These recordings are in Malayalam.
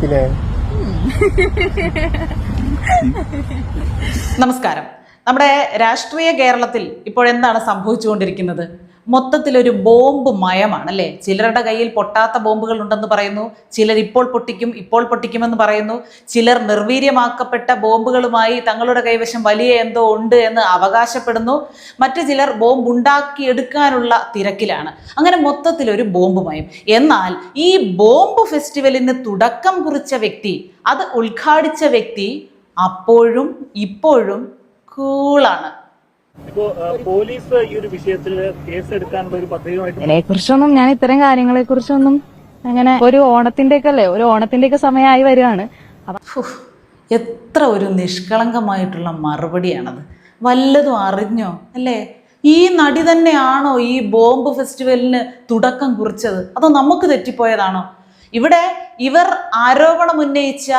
പിന്നെ? നമസ്കാരം. നമ്മുടെ രാഷ്ട്രീയ കേരളത്തിൽ ഇപ്പോൾ എന്താണ് സംഭവിച്ചുകൊണ്ടിരിക്കുന്നത്? മൊത്തത്തിലൊരു ബോംബ് മയമാണ് അല്ലേ ചിലരുടെ കയ്യിൽ പൊട്ടാത്ത ബോംബുകൾ ഉണ്ടെന്ന് പറയുന്നു. ചിലർ ഇപ്പോൾ പൊട്ടിക്കും ഇപ്പോൾ പൊട്ടിക്കുമെന്ന് പറയുന്നു. ചിലർ നിർവീര്യമാക്കപ്പെട്ട ബോംബുകളുമായി തങ്ങളുടെ കൈവശം വലിയ എന്തോ ഉണ്ട് എന്ന് അവകാശപ്പെടുന്നു. മറ്റു ചിലർ ബോംബ് ഉണ്ടാക്കിയെടുക്കാനുള്ള തിരക്കിലാണ്. അങ്ങനെ മൊത്തത്തിലൊരു ബോംബ് മയം. എന്നാൽ ഈ ബോംബ് ഫെസ്റ്റിവലിന് തുടക്കം കുറിച്ച വ്യക്തി അത് ഉദ്ഘാടിച്ച വ്യക്തി അപ്പോഴും ഇപ്പോഴും കൂളാണ്. പോലീസ് ഈ ഒരു വിഷയത്തിൽ ഒരു പദ്ധതിയുമായിട്ട് കുറിച്ചൊന്നും ഞാൻ ഇത്തരം കാര്യങ്ങളെ കുറിച്ചൊന്നും അങ്ങനെ ഒരു ഓണത്തിന്റെ ഒക്കെ അല്ലേ ഒരു ഓണത്തിന്റെ ഒക്കെ സമയമായി വരികയാണ്. എത്ര ഒരു നിഷ്കളങ്കമായിട്ടുള്ള മറുപടിയാണത്. വല്ലതും അറിഞ്ഞോ അല്ലേ? ഈ നടി തന്നെയാണോ ഈ ബോംബ് ഫെസ്റ്റിവലിന് തുടക്കം കുറിച്ചത്? അതോ നമുക്ക് തെറ്റിപ്പോയതാണോ? ഇവിടെ ഇവർ ആരോപണം ഉന്നയിച്ച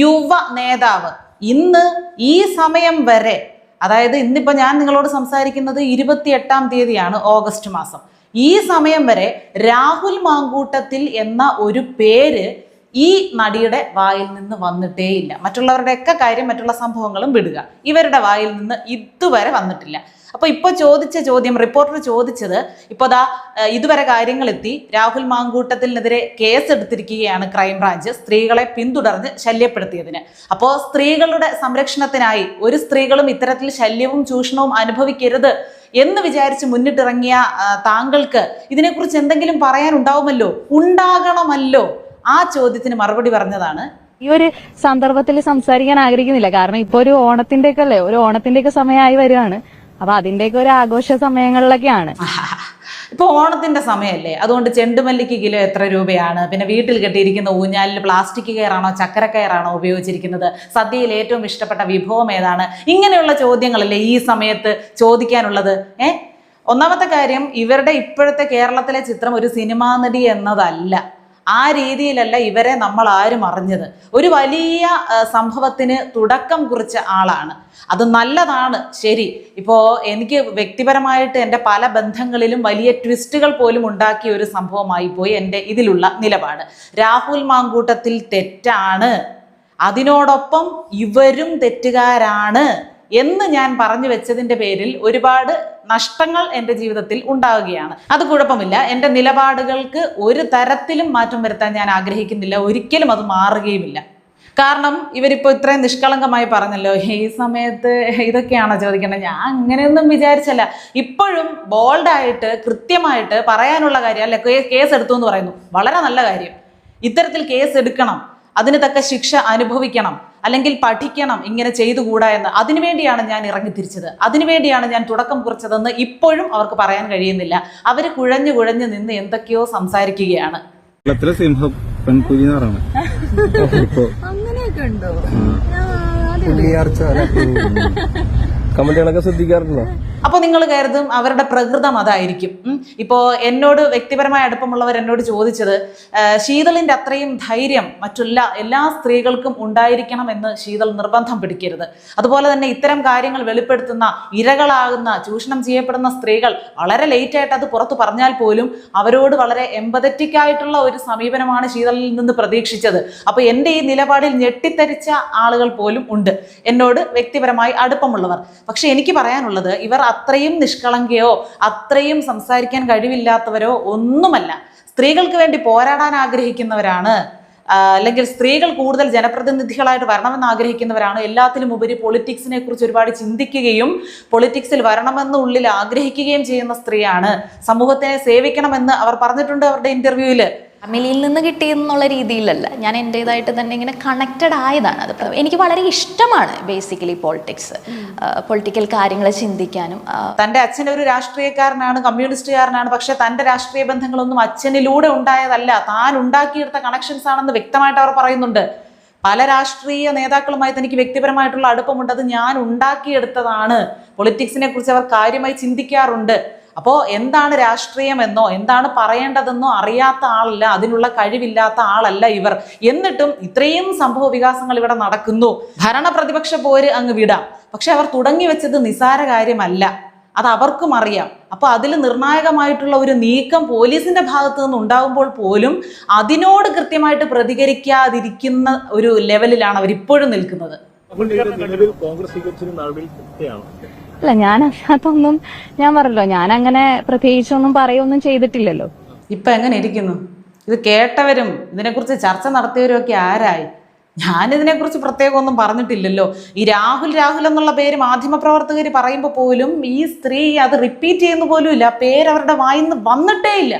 യുവ നേതാവ് ഇന്ന് ഈ സമയം വരെ അതായത് ഇന്നിപ്പോൾ ഞാൻ നിങ്ങളോട് സംസാരിക്കുന്നത് ഇരുപത്തി എട്ടാം തീയതിയാണ് ഓഗസ്റ്റ് മാസം. ഈ സമയം വരെ രാഹുൽ മാങ്കൂട്ടത്തിൽ എന്ന ഒരു പേര് ഈ നടിയുടെ വായിൽ നിന്ന് വന്നിട്ടേയില്ല. മറ്റുള്ളവരുടെയൊക്കെ കാര്യം മറ്റുള്ള സംഭവങ്ങളും വിടുക. ഇവരുടെ വായിൽ നിന്ന് ഇതുവരെ വന്നിട്ടില്ല. അപ്പൊ ഇപ്പൊ ചോദിച്ച ചോദ്യം റിപ്പോർട്ടർ ചോദിച്ചത് ഇപ്പൊ ദാ ഇതുവരെ കാര്യങ്ങളെത്തി. രാഹുൽ മാങ്കൂട്ടത്തിനെതിരെ കേസ് എടുത്തിരിക്കുകയാണ് ക്രൈംബ്രാഞ്ച് സ്ത്രീകളെ പിന്തുടർന്ന് ശല്യപ്പെടുത്തിയതിന്. അപ്പോൾ സ്ത്രീകളുടെ സംരക്ഷണത്തിനായി ഒരു സ്ത്രീകളും ഇത്തരത്തിൽ ശല്യവും ചൂഷണവും അനുഭവിക്കരുത് എന്ന് വിചാരിച്ച് മുന്നിട്ടിറങ്ങിയ താങ്കൾക്ക് ഇതിനെക്കുറിച്ച് എന്തെങ്കിലും പറയാനുണ്ടാവുമല്ലോ? ഉണ്ടാകണമല്ലോ? ആ ചോദ്യത്തിന് മറുപടി പറഞ്ഞതാണ് ഈ ഒരു സന്ദർഭത്തിൽ സംസാരിക്കാൻ ആഗ്രഹിക്കുന്നില്ല. കാരണം ഇപ്പൊ ഒരു ഓണത്തിന്റെ ഒക്കെ അല്ലേ? ഒരു ഓണത്തിന്റെ ഒക്കെ സമയമായി വരികയാണ്. അപ്പൊ അതിന്റെയൊക്കെ ഒരു ആഘോഷ സമയങ്ങളിലൊക്കെയാണ്. ഇപ്പൊ ഓണത്തിന്റെ സമയമല്ലേ അതുകൊണ്ട് ചെണ്ടുമല്ലിക്ക് കിലോ എത്ര രൂപയാണ്? പിന്നെ വീട്ടിൽ കെട്ടിയിരിക്കുന്ന ഊഞ്ഞാലിൽ പ്ലാസ്റ്റിക് കയറാണോ ചക്കര കയറാണോ ഉപയോഗിച്ചിരിക്കുന്നത്? സദ്യയിൽ ഏറ്റവും ഇഷ്ടപ്പെട്ട വിഭവം ഏതാണ്? ഇങ്ങനെയുള്ള ചോദ്യങ്ങളല്ലേ ഈ സമയത്ത് ചോദിക്കാനുള്ളത്. ഏ? ഒന്നാമത്തെ കാര്യം ഇവരുടെ ഇപ്പോഴത്തെ കേരളത്തിലെ ചിത്രം ഒരു സിനിമാ നടി എന്നതല്ല. ആ രീതിയിലല്ല ഇവരെ നമ്മൾ ആരും അറിഞ്ഞത്. ഒരു വലിയ സംഭവത്തിന് തുടക്കം കുറിച്ച ആളാണ്. അത് നല്ലതാണ്. ശരി. ഇപ്പോൾ എനിക്ക് വ്യക്തിപരമായിട്ട് എന്റെ പല ബന്ധങ്ങളിലും വലിയ ട്വിസ്റ്റുകൾ പോലും ഉണ്ടാക്കിയ ഒരു സംഭവമായി പോയി എന്റെ ഇതിലുള്ള നിലപാട്. രാഹുൽ മാങ്കൂട്ടത്തിൽ തെറ്റാണ്. അതിനോടൊപ്പം ഇവരും തെറ്റുകാരാണ്. എന്ന് ഞാൻ പറഞ്ഞു വെച്ചതിന്റെ പേരിൽ ഒരുപാട് നഷ്ടങ്ങൾ എന്റെ ജീവിതത്തിൽ ഉണ്ടാവുകയാണ്. അത് കുഴപ്പമില്ല. എന്റെ നിലപാടുകൾക്ക് ഒരു തരത്തിലും മാറ്റം വരുത്താൻ ഞാൻ ആഗ്രഹിക്കുന്നില്ല. ഒരിക്കലും അത് മാറുകയുമില്ല. കാരണം ഇവരിപ്പോൾ ഇത്രയും നിഷ്കളങ്കമായി പറഞ്ഞല്ലോ ഈ സമയത്ത് ഇതൊക്കെയാണോ ചോദിക്കേണ്ടത് ഞാൻ അങ്ങനെയൊന്നും വിചാരിച്ചല്ല. ഇപ്പോഴും ബോൾഡായിട്ട് കൃത്യമായിട്ട് പറയാനുള്ള കാര്യം അല്ലെ കേസ് എടുത്തു എന്ന് പറയുന്നു. വളരെ നല്ല കാര്യം. ഇത്തരത്തിൽ കേസ് എടുക്കണം അതിന് തക്ക ശിക്ഷ അനുഭവിക്കണം. അല്ലെങ്കിൽ പഠിക്കണം ഇങ്ങനെ ചെയ്തുകൂടാ എന്ന്. അതിനുവേണ്ടിയാണ് ഞാൻ ഇറങ്ങി തിരിച്ചത്. അതിനുവേണ്ടിയാണ് ഞാൻ തുടക്കം കുറിച്ചതെന്ന് ഇപ്പോഴും അവർക്ക് പറയാൻ കഴിയുന്നില്ല. അവർ കുഴഞ്ഞു കുഴഞ്ഞു നിന്ന് എന്തൊക്കെയോ സംസാരിക്കുകയാണ്. കേരളത്തിലെ സിംഹം പെൺകുരി എന്ന് പറയുന്നത് ഇപ്പൊ അങ്ങനെയൊക്കെ ഉണ്ടോ കമന്റുകളൊക്കെ ശ്രദ്ധിക്കാറുണ്ടോ? അപ്പോൾ നിങ്ങൾ കരുതും അവരുടെ പ്രകൃതം അതായിരിക്കും. ഇപ്പോ ഇപ്പോൾ എന്നോട് വ്യക്തിപരമായ അടുപ്പമുള്ളവർ എന്നോട് ചോദിച്ചത് ശീതളിന്റെ അത്രയും ധൈര്യം മറ്റുള്ള എല്ലാ സ്ത്രീകൾക്കും ഉണ്ടായിരിക്കണം എന്ന് ശീതൾ നിർബന്ധം പിടിക്കരുത്. അതുപോലെ തന്നെ ഇത്തരം കാര്യങ്ങൾ വെളിപ്പെടുത്തുന്ന ഇരകളാകുന്ന ചൂഷണം ചെയ്യപ്പെടുന്ന സ്ത്രീകൾ വളരെ ലേറ്റ് ആയിട്ട് അത് പുറത്തു പറഞ്ഞാൽ പോലും അവരോട് വളരെ എമ്പതറ്റിക് ആയിട്ടുള്ള ഒരു സമീപനമാണ് ശീതളിൽ നിന്ന് പ്രതീക്ഷിച്ചത്. അപ്പോൾ എന്റെ ഈ നിലപാടിൽ ഞെട്ടിത്തരിച്ച ആളുകൾ പോലും ഉണ്ട്. എന്നോട് വ്യക്തിപരമായി അടുപ്പമുള്ളവർ. പക്ഷെ എനിക്ക് പറയാനുള്ളത് ഇവർ അത്രയും നിഷ്കളങ്കയോ അത്രയും സംസാരിക്കാൻ കഴിവില്ലാത്തവരോ ഒന്നുമല്ല. സ്ത്രീകൾക്ക് വേണ്ടി പോരാടാൻ ആഗ്രഹിക്കുന്നവരാണ് അല്ലെങ്കിൽ സ്ത്രീകൾ കൂടുതൽ ജനപ്രതിനിധികളായിട്ട് വരണമെന്ന് ആഗ്രഹിക്കുന്നവരാണ്. എല്ലാത്തിലും ഉപരി പൊളിറ്റിക്സിനെ കുറിച്ച് ഒരുപാട് ചിന്തിക്കുകയും പൊളിറ്റിക്സിൽ വരണമെന്ന് ഉള്ളിൽ ആഗ്രഹിക്കുകയും ചെയ്യുന്ന സ്ത്രീയാണ്. സമൂഹത്തിനെ സേവിക്കണമെന്ന് അവർ പറഞ്ഞിട്ടുണ്ട് അവരുടെ ഇന്റർവ്യൂവിൽ ഫാമിലിയിൽ നിന്ന് കിട്ടിയെന്നുള്ള രീതിയിലല്ല. ഞാൻ എന്റേതായിട്ട് തന്നെ ഇങ്ങനെ കണക്റ്റഡ് ആയതാണ് അത്. എനിക്ക് വളരെ ഇഷ്ടമാണ് ബേസിക്കലി പോളിറ്റിക്സ് പൊളിറ്റിക്കൽ കാര്യങ്ങൾ ചിന്തിക്കാനും തന്റെ തന്റെ അച്ഛൻ ഒരു രാഷ്ട്രീയക്കാരനാണ് കമ്മ്യൂണിസ്റ്റുകാരനാണ് പക്ഷെ തന്റെ രാഷ്ട്രീയ ബന്ധങ്ങളൊന്നും അച്ഛനിലൂടെ ഉണ്ടായതല്ല. താൻ ഉണ്ടാക്കിയെടുത്ത കണക്ഷൻസ് ആണെന്ന് വ്യക്തമായിട്ട് അവർ പറയുന്നുണ്ട്. പല രാഷ്ട്രീയ നേതാക്കളുമായി തനിക്ക് വ്യക്തിപരമായിട്ടുള്ള അടുപ്പമുണ്ട്. അത് ഞാൻ ഉണ്ടാക്കിയെടുത്തതാണ്. പൊളിറ്റിക്സിനെ കുറിച്ച് അവർ കാര്യമായി ചിന്തിക്കാറുണ്ട്. അപ്പോൾ എന്താണ് രാഷ്ട്രീയം എന്നോ എന്താണ് പറയേണ്ടതെന്നോ അറിയാത്ത ആളല്ല അതിനുള്ള കഴിവില്ലാത്ത ആളല്ല ഇവർ. എന്നിട്ടും ഇത്രയും സംഭവ വികാസങ്ങൾ ഇവിടെ നടക്കുന്നു. ഭരണ പ്രതിപക്ഷ പോര് അങ്ങ് വിടാം. പക്ഷെ അവർ തുടങ്ങി വെച്ചത് നിസാര കാര്യമല്ല. അത് അവർക്കും അറിയാം. അപ്പൊ അതിൽ നിർണായകമായിട്ടുള്ള ഒരു നീക്കം പോലീസിന്റെ ഭാഗത്തു നിന്ന് ഉണ്ടാകുമ്പോൾ പോലും അതിനോട് കൃത്യമായിട്ട് പ്രതികരിക്കാതിരിക്കുന്ന ഒരു ലെവലിലാണ് അവർ ഇപ്പോഴും നിൽക്കുന്നത് കോൺഗ്രസ് അല്ല ഞാൻ അതിനകത്തൊന്നും ഞാൻ പറഞ്ഞല്ലോ ഞാൻ അങ്ങനെ പ്രത്യേകിച്ചൊന്നും പറയൊന്നും ചെയ്തിട്ടില്ലല്ലോ. ഇപ്പൊ എങ്ങനെ ഇരിക്കുന്നു? ഇത് കേട്ടവരും ഇതിനെക്കുറിച്ച് ചർച്ച നടത്തിയവരും ഒക്കെ ആരായി? ഞാനിതിനെക്കുറിച്ച് പ്രത്യേകം ഒന്നും പറഞ്ഞിട്ടില്ലല്ലോ. ഈ രാഹുൽ രാഹുൽ എന്നുള്ള പേര് മാധ്യമപ്രവർത്തകർ പറയുമ്പോൾ പോലും ഈ സ്ത്രീ അത് റിപ്പീറ്റ് ചെയ്യുന്ന പോലും ഇല്ല. പേര് അവരുടെ വായിന്ന് വന്നിട്ടേ ഇല്ല.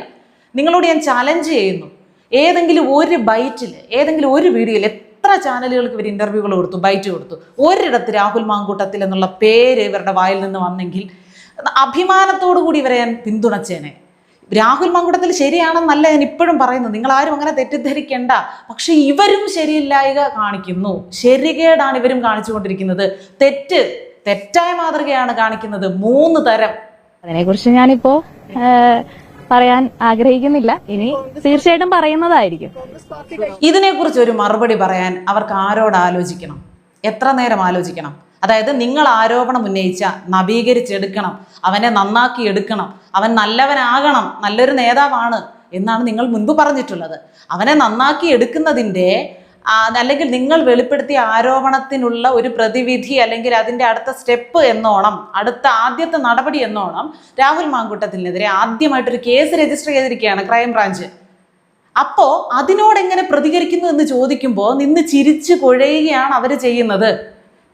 നിങ്ങളോട് ഞാൻ ചലഞ്ച് ചെയ്യുന്നു. ഏതെങ്കിലും ഒരു ബൈറ്റിൽ ഏതെങ്കിലും ഒരു വീഡിയോയിൽ എത്ര ചാനലുകൾക്ക് ഇവർ ഇന്റർവ്യൂകൾ കൊടുത്തു ബൈറ്റ് കൊടുത്തു? ഒരിടത്ത് രാഹുൽ മാങ്കൂട്ടത്തിൽ എന്നുള്ള പേര് ഇവരുടെ വായിൽ നിന്ന് വന്നെങ്കിൽ അഭിമാനത്തോടു കൂടി ഇവരെ ഞാൻ പിന്തുണച്ചേനെ. രാഹുൽ മാങ്കൂട്ടത്തിൽ ശരിയാണെന്നല്ല ഞാൻ ഇപ്പോഴും പറയുന്നു നിങ്ങൾ ആരും അങ്ങനെ തെറ്റിദ്ധരിക്കേണ്ട. പക്ഷെ ഇവരും ശരിയില്ലായ കാണിക്കുന്നു. ശരികേടാണ് ഇവരും കാണിച്ചുകൊണ്ടിരിക്കുന്നത്. തെറ്റ് തെറ്റായ മാതൃകയാണ് കാണിക്കുന്നത്. മൂന്ന് തരം. അതിനെക്കുറിച്ച് ഞാനിപ്പോ പറയാൻ ആഗ്രഹിക്കുന്നില്ല. ഇനി തീർച്ചയായിട്ടും പറയുന്നതായിരിക്കും. ഇതിനെക്കുറിച്ച് ഒരു മറുപടി പറയാൻ അവർക്ക് ആരോട് ആലോചിക്കണം? എത്ര നേരം ആലോചിക്കണം? അതായത് നിങ്ങൾ ആരോപണം ഉന്നയിച്ച നവീകരിച്ചെടുക്കണം അവനെ നന്നാക്കി എടുക്കണം അവൻ നല്ലവനാകണം നല്ലൊരു നേതാവാണ് എന്നാണ് നിങ്ങൾ മുൻപ് പറഞ്ഞിട്ടുള്ളത്. അവനെ നന്നാക്കി എടുക്കുന്നതിന്റെ അല്ലെങ്കിൽ നിങ്ങൾ വെളിപ്പെടുത്തിയ ആരോപണത്തിനുള്ള ഒരു പ്രതിവിധി അല്ലെങ്കിൽ അതിന്റെ അടുത്ത സ്റ്റെപ്പ് എന്നോണം അടുത്ത ആദ്യത്തെ നടപടി എന്നോണം രാഹുൽ മാങ്കൂട്ടത്തിനെതിരെ ആദ്യമായിട്ടൊരു കേസ് രജിസ്റ്റർ ചെയ്തിരിക്കുകയാണ് ക്രൈംബ്രാഞ്ച്. അപ്പോ അതിനോട് എങ്ങനെ പ്രതികരിക്കുന്നു എന്ന് ചോദിക്കുമ്പോൾ നിന്ന് ചിരിച്ചു കുഴയുകയാണ് അവർ ചെയ്യുന്നത്.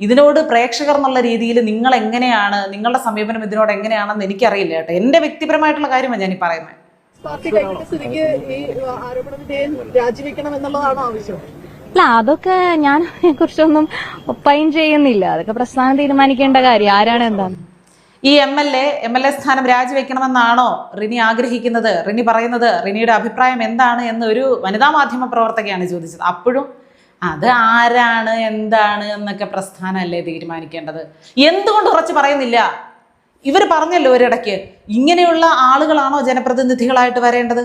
ഇതിനോട് പ്രേക്ഷകർ എന്നുള്ള രീതിയിൽ നിങ്ങൾ എങ്ങനെയാണ് നിങ്ങളുടെ സമീപനം ഇതിനോട് എങ്ങനെയാണെന്ന് എനിക്കറിയില്ല കേട്ടോ. എന്റെ വ്യക്തിപരമായിട്ടുള്ള കാര്യമാണ് ഞാൻ പറയുന്നത്. ഈ രാജിവെക്കണം എന്നുള്ളതാണോ ആവശ്യം? അല്ല അതൊക്കെ ഞാൻ കുറിച്ചൊന്നും ഒപ്പൈൻ ചെയ്യുന്നില്ല. അതൊക്കെ പ്രസ്ഥാനം തീരുമാനിക്കേണ്ട കാര്യം. ആരാണ് എന്താണ് ഈ M L A M L A സ്ഥാനം രാജിവെക്കണമെന്നാണോ റിനി ആഗ്രഹിക്കുന്നത്? റിനി പറയുന്നത് റിനിയുടെ അഭിപ്രായം എന്താണ് എന്ന് ഒരു വനിതാ മാധ്യമ പ്രവർത്തകയാണ് ചോദിച്ചത്. അപ്പോഴും അത് ആരാണ് എന്താണ് എന്നൊക്കെ പ്രസ്ഥാനമല്ലേ തീരുമാനിക്കേണ്ടത്? എന്തുകൊണ്ട് ഉറച്ച് പറയുന്നില്ല? ഇവർ പറഞ്ഞല്ലോ ഒരിടയ്ക്ക് ഇങ്ങനെയുള്ള ആളുകളാണോ ജനപ്രതിനിധികളായിട്ട് വരേണ്ടത്?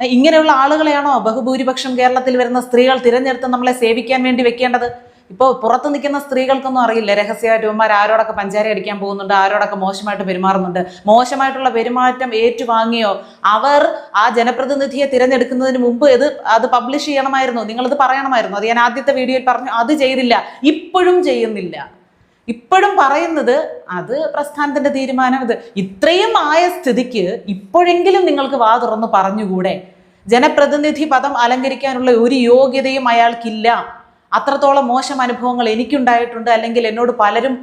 ഇങ്ങനെയുള്ള ആളുകളെയാണോ ബഹുഭൂരിപക്ഷം കേരളത്തിൽ വരുന്ന സ്ത്രീകൾ തിരഞ്ഞെടുത്ത് നമ്മളെ സേവിക്കാൻ വേണ്ടി വെക്കേണ്ടത്? ഇപ്പോൾ പുറത്ത് നിൽക്കുന്ന സ്ത്രീകൾക്കൊന്നും അറിയില്ല. രഹസ്യമായിട്ട് ഇവന്മാർ ആരോടൊക്കെ പഞ്ചാര അടിക്കാൻ പോകുന്നുണ്ട് ആരോടൊക്കെ മോശമായിട്ട് പെരുമാറുന്നുണ്ട്. മോശമായിട്ടുള്ള പെരുമാറ്റം ഏറ്റുവാങ്ങിയോ? അവർ ആ ജനപ്രതിനിധിയെ തിരഞ്ഞെടുക്കുന്നതിന് മുമ്പ് ഇത് അത് പബ്ലിഷ് ചെയ്യണമായിരുന്നു. നിങ്ങളിത് പറയണമായിരുന്നു. അത് ഞാൻ ആദ്യത്തെ വീഡിയോയിൽ പറഞ്ഞു. അത് ചെയ്തില്ല. ഇപ്പോഴും ചെയ്യുന്നില്ല. ഇപ്പോഴും പറയുന്നത് അത് പ്രസ്ഥാനത്തിന്റെ തീരുമാനം. ഇത് ഇത്രയും ആയ സ്ഥിതിക്ക് ഇപ്പോഴെങ്കിലും നിങ്ങൾക്ക് വാ തുറന്ന് പറഞ്ഞുകൂടെ? ജനപ്രതിനിധി പദം അലങ്കരിക്കാനുള്ള ഒരു യോഗ്യതയും അയാൾക്കില്ല. അത്രത്തോളം മോശം അനുഭവങ്ങൾ എനിക്കുണ്ടായിട്ടുണ്ട് അല്ലെങ്കിൽ എന്നോട് പലരും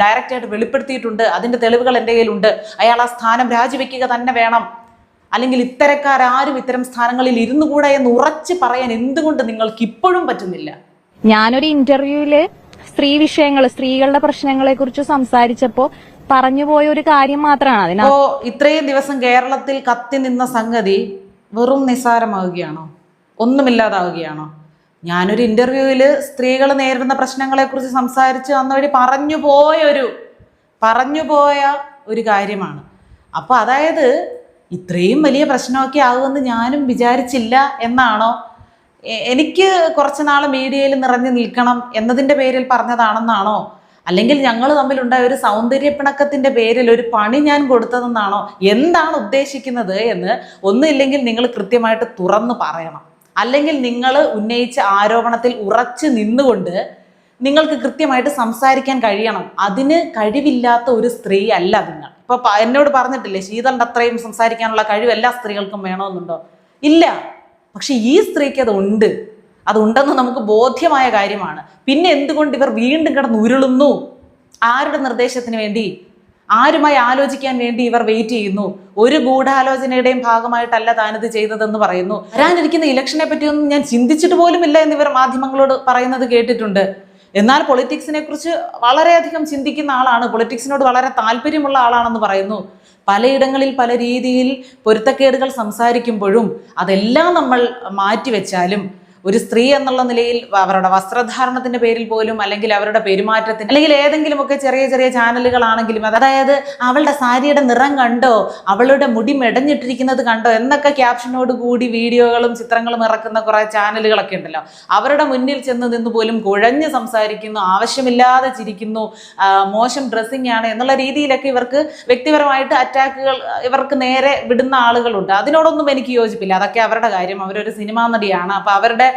ഡയറക്റ്റായിട്ട് വെളിപ്പെടുത്തിയിട്ടുണ്ട് അതിന്റെ തെളിവുകൾ എന്റെ കയ്യിലുണ്ട്. അയാൾ ആ സ്ഥാനം രാജിവെക്കുക തന്നെ വേണം. അല്ലെങ്കിൽ ഇത്തരക്കാരും ഇത്തരം സ്ഥാനങ്ങളിൽ ഇരുന്നുകൂടെ എന്ന് ഉറച്ച് പറയാൻ എന്തുകൊണ്ട് നിങ്ങൾക്ക് ഇപ്പോഴും പറ്റുന്നില്ല? ഞാനൊരു ഇന്റർവ്യൂവിൽ സ്ത്രീ വിഷയങ്ങൾ സ്ത്രീകളുടെ പ്രശ്നങ്ങളെ കുറിച്ച് സംസാരിച്ചപ്പോ പറഞ്ഞു പോയ ഒരു കാര്യം മാത്രമാണ് അതിനോ ഇത്രയും ദിവസം കേരളത്തിൽ കത്തി നിന്ന സംഗതി വെറും നിസ്സാരമാവുകയാണോ? ഒന്നുമില്ലാതാവുകയാണോ? ഞാനൊരു ഇന്റർവ്യൂവിൽ സ്ത്രീകൾ നേരിടുന്ന പ്രശ്നങ്ങളെക്കുറിച്ച് സംസാരിച്ച് അന്ന് വഴി പറഞ്ഞു പോയൊരു പറഞ്ഞു പോയ ഒരു കാര്യമാണ്. അപ്പോൾ അതായത് ഇത്രയും വലിയ പ്രശ്നമൊക്കെ ആകുമെന്ന് ഞാനും വിചാരിച്ചില്ല എന്നാണോ എനിക്ക് കുറച്ച് നാൾ മീഡിയയിൽ നിറഞ്ഞു നിൽക്കണം എന്നതിന്റെ പേരിൽ പറഞ്ഞതാണെന്നാണോ? അല്ലെങ്കിൽ ഞങ്ങൾ തമ്മിലുണ്ടായ ഒരു സൗന്ദര്യ പിണക്കത്തിന്റെ പേരിൽ ഒരു പണി ഞാൻ കൊടുത്തതെന്നാണോ? എന്താണ് ഉദ്ദേശിക്കുന്നത് എന്ന് ഒന്നുമില്ലെങ്കിൽ നിങ്ങൾ കൃത്യമായിട്ട് തുറന്നു പറയണം. അല്ലെങ്കിൽ നിങ്ങൾ ഉന്നയിച്ച ആരോപണത്തിൽ ഉറച്ചു നിന്നുകൊണ്ട് നിങ്ങൾക്ക് കൃത്യമായിട്ട് സംസാരിക്കാൻ കഴിയണം. അതിന് കഴിവില്ലാത്ത ഒരു സ്ത്രീ അല്ല നിങ്ങൾ. ഇപ്പൊ എന്നോട് പറഞ്ഞിട്ടില്ലേ ശീതളിന്റെ അത്രയും സംസാരിക്കാനുള്ള കഴിവ് എല്ലാ സ്ത്രീകൾക്കും വേണമെന്നുണ്ടോ? ഇല്ല. പക്ഷെ ഈ സ്ത്രീക്ക് അത് ഉണ്ട് അതുണ്ടെന്ന് നമുക്ക് ബോധ്യമായ കാര്യമാണ്. പിന്നെ എന്തുകൊണ്ട് ഇവർ വീണ്ടും കിടന്ന് ഉരുളുന്നു? ആരുടെ നിർദ്ദേശത്തിന് വേണ്ടി? ആരുമായി ആലോചിക്കാൻ വേണ്ടി ഇവർ വെയിറ്റ് ചെയ്യുന്നു? ഒരു ഗൂഢാലോചനയുടെയും ഭാഗമായിട്ടല്ല താനത് ചെയ്തതെന്ന് പറയുന്നു. വരാനിരിക്കുന്ന ഇലക്ഷനെ പറ്റിയൊന്നും ഞാൻ ചിന്തിച്ചിട്ട് പോലുമില്ല എന്ന് ഇവർ മാധ്യമങ്ങളോട് പറയുന്നത് കേട്ടിട്ടുണ്ട്. എന്നാൽ പൊളിറ്റിക്സിനെ കുറിച്ച് വളരെയധികം ചിന്തിക്കുന്ന ആളാണ്. പൊളിറ്റിക്സിനോട് വളരെ താല്പര്യമുള്ള ആളാണെന്ന് പറയുന്നു. പലയിടങ്ങളിൽ പല രീതിയിൽ പൊരുത്തക്കേടുകൾ സംസാരിക്കുമ്പോഴും അതെല്ലാം നമ്മൾ മാറ്റിവെച്ചാലും ഒരു സ്ത്രീ എന്നുള്ള നിലയിൽ അവരുടെ വസ്ത്രധാരണത്തിന്റെ പേരിൽ പോലും അല്ലെങ്കിൽ അവരുടെ പെരുമാറ്റത്തിന് അല്ലെങ്കിൽ ഏതെങ്കിലുമൊക്കെ ചെറിയ ചെറിയ ചാനലുകളാണെങ്കിലും അതായത് അവളുടെ സാരിയുടെ നിറം കണ്ടോ അവളുടെ മുടി മെടഞ്ഞിട്ടിരിക്കുന്നത് കണ്ടോ എന്നൊക്കെ ക്യാപ്ഷനോട് കൂടി വീഡിയോകളും ചിത്രങ്ങളും ഇറക്കുന്ന കുറെ ചാനലുകളൊക്കെ ഉണ്ടല്ലോ. അവരുടെ മുന്നിൽ ചെന്ന് നിന്ന് പോലും കുഴഞ്ഞ് സംസാരിക്കുന്നു ആവശ്യമില്ലാതെ ചിരിക്കുന്നു മോശം ഡ്രസ്സിംഗ് ആണ് എന്നുള്ള രീതിയിലൊക്കെ ഇവർക്ക് വ്യക്തിപരമായിട്ട് അറ്റാക്കുകൾ ഇവർക്ക് നേരെ വിടുന്ന ആളുകളുണ്ട്. അതിനോടൊന്നും എനിക്ക് യോജിപ്പില്ല. അതൊക്കെ അവരുടെ കാര്യം. അവരൊരു സിനിമാ നടിയാണ്. അപ്പൊ അവരുടെ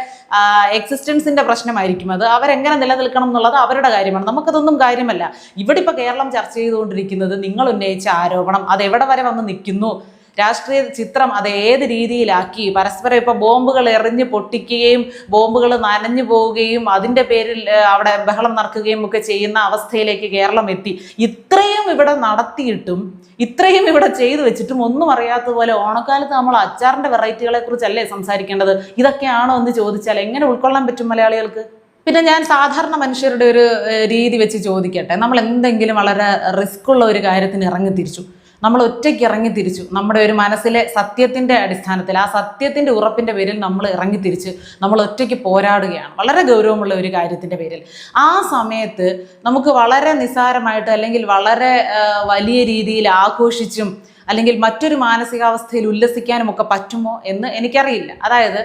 എക്സിസ്റ്റൻസിന്റെ പ്രശ്നമായിരിക്കും അത്. അവരെങ്ങനെ നിലനിൽക്കണം എന്നുള്ളത് അവരുടെ കാര്യമാണ്. നമുക്കതൊന്നും കാര്യമല്ല. ഇവിടെ ഇപ്പൊ കേരളം ചർച്ച ചെയ്തുകൊണ്ടിരിക്കുന്നത് നിങ്ങൾ ഉന്നയിച്ച ആരോപണം അത് എവിടെ വരെ വന്ന് നിൽക്കുന്നു? രാഷ്ട്രീയ ചിത്രം അത് ഏത് രീതിയിലാക്കി? പരസ്പരം ഇപ്പോൾ ബോംബുകൾ എറിഞ്ഞ് പൊട്ടിക്കുകയും ബോംബുകൾ നനഞ്ഞു പോവുകയും അതിന്റെ പേരിൽ അവിടെ ബഹളം നടക്കുകയും ഒക്കെ ചെയ്യുന്ന അവസ്ഥയിലേക്ക് കേരളം എത്തി. ഇത്രയും ഇവിടെ നടത്തിയിട്ടും ഇത്രയും ഇവിടെ ചെയ്തു വെച്ചിട്ടും ഒന്നും അറിയാത്തതുപോലെ ഓണക്കാലത്ത് നമ്മൾ അച്ചാറിന്റെ വെറൈറ്റികളെ കുറിച്ചല്ലേ സംസാരിക്കേണ്ടത്? ഇതൊക്കെയാണോ എന്ന് ചോദിച്ചാൽ എങ്ങനെ ഉൾക്കൊള്ളാൻ പറ്റും മലയാളികൾക്ക്? പിന്നെ ഞാൻ സാധാരണ മനുഷ്യരുടെ ഒരു രീതി വെച്ച് ചോദിക്കട്ടെ. നമ്മൾ എന്തെങ്കിലും വളരെ റിസ്ക് ഉള്ള ഒരു കാര്യത്തിന് ഇറങ്ങി തിരിച്ചു. നമ്മൾ ഒറ്റയ്ക്ക് ഇറങ്ങി തിരിച്ചു. നമ്മുടെ ഒരു മനസ്സിലെ സത്യത്തിന്റെ അടിസ്ഥാനത്തിൽ ആ സത്യത്തിന്റെ ഉറപ്പിന്റെ പേരിൽ നമ്മൾ ഇറങ്ങി തിരിച്ച് നമ്മൾ ഒറ്റയ്ക്ക് പോരാടുകയാണ്. വളരെ ഗൗരവമുള്ള ഒരു കാര്യത്തിന്റെ പേരിൽ. ആ സമയത്ത് നമുക്ക് വളരെ നിസ്സാരമായിട്ട് അല്ലെങ്കിൽ വളരെ വലിയ രീതിയിൽ ആഘോഷിച്ചും അല്ലെങ്കിൽ മറ്റൊരു മാനസികാവസ്ഥയിൽ ഉല്ലസിക്കാനും ഒക്കെ പറ്റുമോ എന്ന് എനിക്കറിയില്ല. അതായത്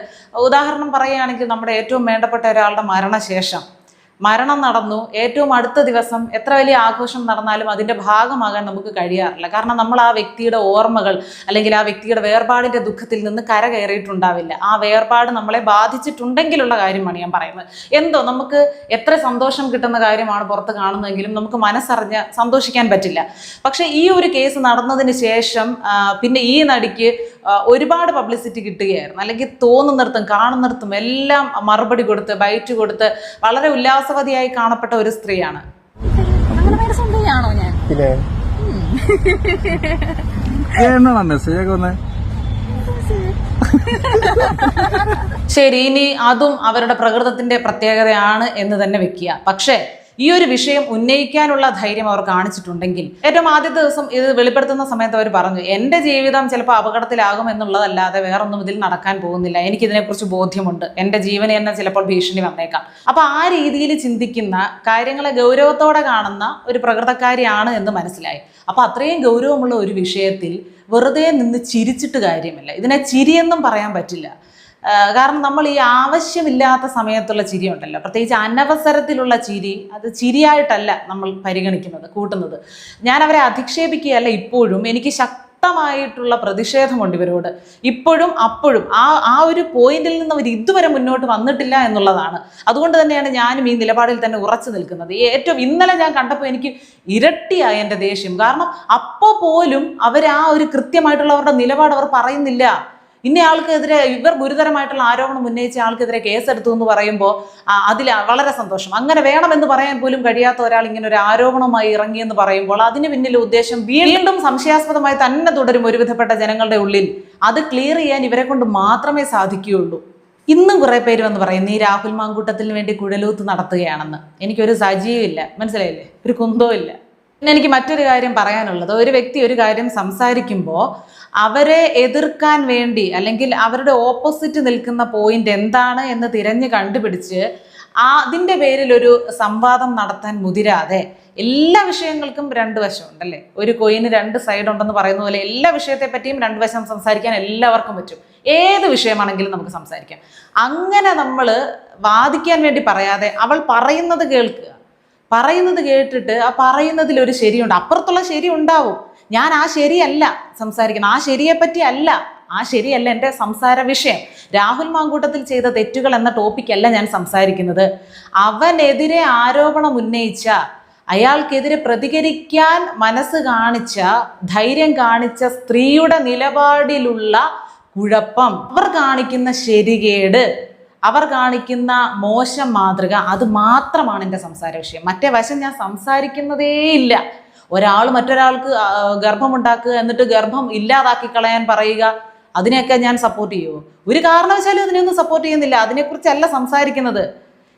ഉദാഹരണം പറയുകയാണെങ്കിൽ നമ്മുടെ ഏറ്റവും വേണ്ടപ്പെട്ട ഒരാളുടെ മരണശേഷം മരണം നടന്നു. ഏറ്റവും അടുത്ത ദിവസം എത്ര വലിയ ആഘോഷം നടന്നാലും അതിന്റെ ഭാഗമാകാൻ നമുക്ക് കഴിയാറില്ല. കാരണം നമ്മൾ ആ വ്യക്തിയുടെ ഓർമ്മകൾ അല്ലെങ്കിൽ ആ വ്യക്തിയുടെ വേർപാടിന്റെ ദുഃഖത്തിൽ നിന്ന് കരകയറിയിട്ടുണ്ടാവില്ല. ആ വേർപാട് നമ്മളെ ബാധിച്ചിട്ടുണ്ടെങ്കിലുള്ള കാര്യമാണ് ഞാൻ പറയുന്നത്. എന്തോ നമുക്ക് എത്ര സന്തോഷം കിട്ടുന്ന കാര്യമാണ് പുറത്ത് കാണുന്നതെങ്കിലും നമുക്ക് മനസ്സറിഞ്ഞ് സന്തോഷിക്കാൻ പറ്റില്ല. പക്ഷേ ഈ ഒരു കേസ് നടന്നതിന് ശേഷം പിന്നെ ഈ നടിക്ക് ഒരുപാട് പബ്ലിസിറ്റി കിട്ടുകയായിരുന്നു. അല്ലെങ്കിൽ തോന്നുന്നിടത്തും കാണുന്നിടത്തും എല്ലാം മറുപടി കൊടുത്ത് ബൈറ്റ് കൊടുത്ത് വളരെ ഉല്ലാസവതിയായി കാണപ്പെട്ട ഒരു സ്ത്രീയാണ്. ശരി ഇനി അതും അവരുടെ പ്രകൃതത്തിന്റെ പ്രത്യേകതയാണ് എന്ന് തന്നെ വെക്കുക. പക്ഷേ ഈ ഒരു വിഷയം ഉന്നയിക്കാനുള്ള ധൈര്യം അവർ കാണിച്ചിട്ടുണ്ടെങ്കിൽ ഏറ്റവും ആദ്യത്തെ ദിവസം ഇത് വെളിപ്പെടുത്തുന്ന സമയത്ത് അവർ പറഞ്ഞു എന്റെ ജീവിതം ചിലപ്പോൾ അപകടത്തിലാകും എന്നുള്ളതല്ലാതെ വേറൊന്നും ഇതിൽ നടക്കാൻ പോകുന്നില്ല. എനിക്കിതിനെക്കുറിച്ച് ബോധ്യമുണ്ട്. എന്റെ ജീവന് തന്നെ ചിലപ്പോൾ ഭീഷണി വന്നേക്കാം. അപ്പൊ ആ രീതിയിൽ ചിന്തിക്കുന്ന കാര്യങ്ങളെ ഗൗരവത്തോടെ കാണുന്ന ഒരു പ്രകൃതക്കാരിയാണ് എന്ന് മനസ്സിലായി. അപ്പോൾ അത്രയും ഗൗരവമുള്ള ഒരു വിഷയത്തിൽ വെറുതെ നിന്ന് ചിരിച്ചിട്ട് കാര്യമില്ല. ഇതിനെ ചിരിയെന്നും പറയാൻ പറ്റില്ല. കാരണം നമ്മൾ ഈ ആവശ്യമില്ലാത്ത സമയത്തുള്ള ചിരി ഉണ്ടല്ലോ പ്രത്യേകിച്ച് അനവസരത്തിലുള്ള ചിരി അത് ചിരിയായിട്ടല്ല നമ്മൾ പരിഗണിക്കുന്നത് കൂട്ടുന്നത്. ഞാൻ അവരെ അധിക്ഷേപിക്കുകയല്ല ഇപ്പോഴും. എനിക്ക് ശക്തമായിട്ടുള്ള പ്രതിഷേധമുണ്ട് ഇവരോട്. ഇപ്പോഴും അപ്പോഴും. ആ ആ ഒരു പോയിന്റിൽ നിന്ന് അവർ ഇതുവരെ മുന്നോട്ട് വന്നിട്ടില്ല എന്നുള്ളതാണ്. അതുകൊണ്ട് തന്നെയാണ് ഞാനും ഈ നിലപാടിൽ തന്നെ ഉറച്ചു നിൽക്കുന്നത്. ഏറ്റവും ഇന്നലെ ഞാൻ കണ്ടപ്പോൾ എനിക്ക് ഇരട്ടിയായി എന്റെ ദേഷ്യം. കാരണം അപ്പോൾ പോലും അവർ ആ ഒരു കൃത്യമായിട്ടുള്ള അവരുടെ നിലപാട് അവർ പറയുന്നില്ല. ഇന്ന ആൾക്കെതിരെ ഇവർ ഗുരുതരമായിട്ടുള്ള ആരോപണം ഉന്നയിച്ച ആൾക്കെതിരെ കേസെടുത്തു എന്ന് പറയുമ്പോൾ അതിൽ വളരെ സന്തോഷം. അങ്ങനെ വേണമെന്ന് പറയാൻ പോലും കഴിയാത്ത ഒരാൾ ഇങ്ങനെ ഒരു ആരോപണമായി ഇറങ്ങിയെന്ന് പറയുമ്പോൾ അതിന് പിന്നിലെ ഉദ്ദേശം വീണ്ടും സംശയാസ്പദമായി തന്നെ തുടരും ഒരുവിധപ്പെട്ട ജനങ്ങളുടെ ഉള്ളിൽ. അത് ക്ലിയർ ചെയ്യാൻ ഇവരെ കൊണ്ട് മാത്രമേ സാധിക്കുകയുള്ളൂ. ഇന്നും കുറെ പേര് വന്ന് പറയുന്നു ഈ രാഹുൽ മാങ്കൂട്ടത്തിന് വേണ്ടി കുഴലൂത്ത് നടത്തുകയാണെന്ന്. എനിക്കൊരു സജീവില്ല മനസ്സിലായില്ലേ? ഒരു കുന്തവും ഇല്ല. പിന്നെ എനിക്ക് മറ്റൊരു കാര്യം പറയാനുള്ളത്. ഒരു വ്യക്തി ഒരു കാര്യം സംസാരിക്കുമ്പോൾ അവരെ എതിർക്കാൻ വേണ്ടി അല്ലെങ്കിൽ അവരുടെ ഓപ്പോസിറ്റ് നിൽക്കുന്ന പോയിന്റ് എന്താണ് എന്ന് തിരഞ്ഞ് കണ്ടുപിടിച്ച് അതിന്റെ പേരിൽ ഒരു സംവാദം നടത്താൻ മുതിരാതെ എല്ലാ വിഷയങ്ങൾക്കും രണ്ട് വശമുണ്ടല്ലേ? ഒരു കോയിന് രണ്ട് സൈഡ് ഉണ്ടെന്ന് പറയുന്ന പോലെ എല്ലാ വിഷയത്തെ പറ്റിയും രണ്ട് വശം സംസാരിക്കാൻ എല്ലാവർക്കും പറ്റും. ഏത് വിഷയമാണെങ്കിലും നമുക്ക് സംസാരിക്കാം. അങ്ങനെ നമ്മൾ വാദിക്കാൻ വേണ്ടി പറയാതെ അവൾ പറയുന്നത് കേൾക്കുക. പറയുന്നത് കേട്ടിട്ട് ആ പറയുന്നതിൽ ഒരു ശരിയുണ്ട്. അപ്പുറത്തുള്ള ശരി ഉണ്ടാവും. ഞാൻ ആ ശരിയല്ല സംസാരിക്കുന്നത്. ആ ശരിയെ പറ്റി അല്ല. ആ ശരിയല്ല എന്റെ സംസാര വിഷയം. രാഹുൽ മാങ്കൂട്ടത്തിൽ ചെയ്ത തെറ്റുകൾ എന്ന ടോപ്പിക്കല്ല ഞാൻ സംസാരിക്കുന്നത്. അവനെതിരെ ആരോപണം ഉന്നയിച്ച അയാൾക്കെതിരെ പ്രതികരിക്കാൻ മനസ്സ് കാണിച്ച ധൈര്യം കാണിച്ച സ്ത്രീയുടെ നിലപാടിലുള്ള കുഴപ്പം. അവർ കാണിക്കുന്ന ശരികേട് അവർ കാണിക്കുന്ന മോശം മാതൃക അത് മാത്രമാണ് എന്റെ സംസാര വിഷയം. മറ്റേ വശം ഞാൻ സംസാരിക്കുന്നതേ ഇല്ല ഒരാൾ മറ്റൊരാൾക്ക് ഗർഭമുണ്ടാക്കുക എന്നിട്ട് ഗർഭം ഇല്ലാതാക്കി കളയാൻ പറയുക അതിനെയൊക്കെ ഞാൻ സപ്പോർട്ട് ചെയ്യുമോ ഒരു കാരണവശാലും അതിനെയൊന്നും സപ്പോർട്ട് ചെയ്യുന്നില്ല. അതിനെക്കുറിച്ചല്ല സംസാരിക്കുന്നത്.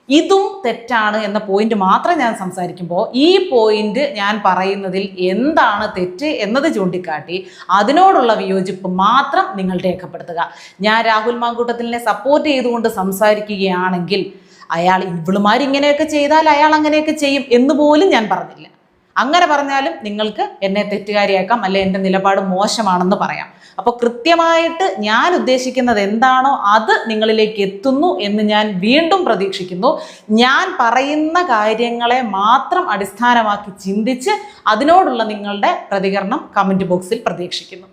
ഇതും തെറ്റാണ് എന്ന പോയിന്റ് മാത്രം ഞാൻ സംസാരിക്കുമ്പോൾ ഈ പോയിന്റ് ഞാൻ പറയുന്നതിൽ എന്താണ് തെറ്റ് എന്നത് ചൂണ്ടിക്കാട്ടി അതിനോടുള്ള വിയോജിപ്പ് മാത്രം നിങ്ങൾ രേഖപ്പെടുത്തുക. ഞാൻ രാഹുൽ മാങ്കൂട്ടത്തിലിനെ സപ്പോർട്ട് ചെയ്തുകൊണ്ട് സംസാരിക്കുകയാണെങ്കിൽ അയാൾ ഇവളുമാർ ഇങ്ങനെയൊക്കെ ചെയ്താൽ അയാൾ അങ്ങനെയൊക്കെ ചെയ്യും എന്ന് പോലും ഞാൻ പറഞ്ഞില്ല. അങ്ങനെ പറഞ്ഞാലും നിങ്ങൾക്ക് എന്നെ തെറ്റുകാരിയാക്കാം അല്ലെ എന്റെ നിലപാട് മോശമാണെന്ന് പറയാം. അപ്പോൾ കൃത്യമായിട്ട് ഞാൻ ഉദ്ദേശിക്കുന്നത് എന്താണോ അത് നിങ്ങളിലേക്ക് എത്തുന്നു എന്ന് ഞാൻ വീണ്ടും പ്രതീക്ഷിക്കുന്നു. ഞാൻ പറയുന്ന കാര്യങ്ങളെ മാത്രം അടിസ്ഥാനമാക്കി ചിന്തിച്ച് അതിനോടുള്ള നിങ്ങളുടെ പ്രതികരണം കമന്റ് ബോക്സിൽ പ്രതീക്ഷിക്കുന്നു.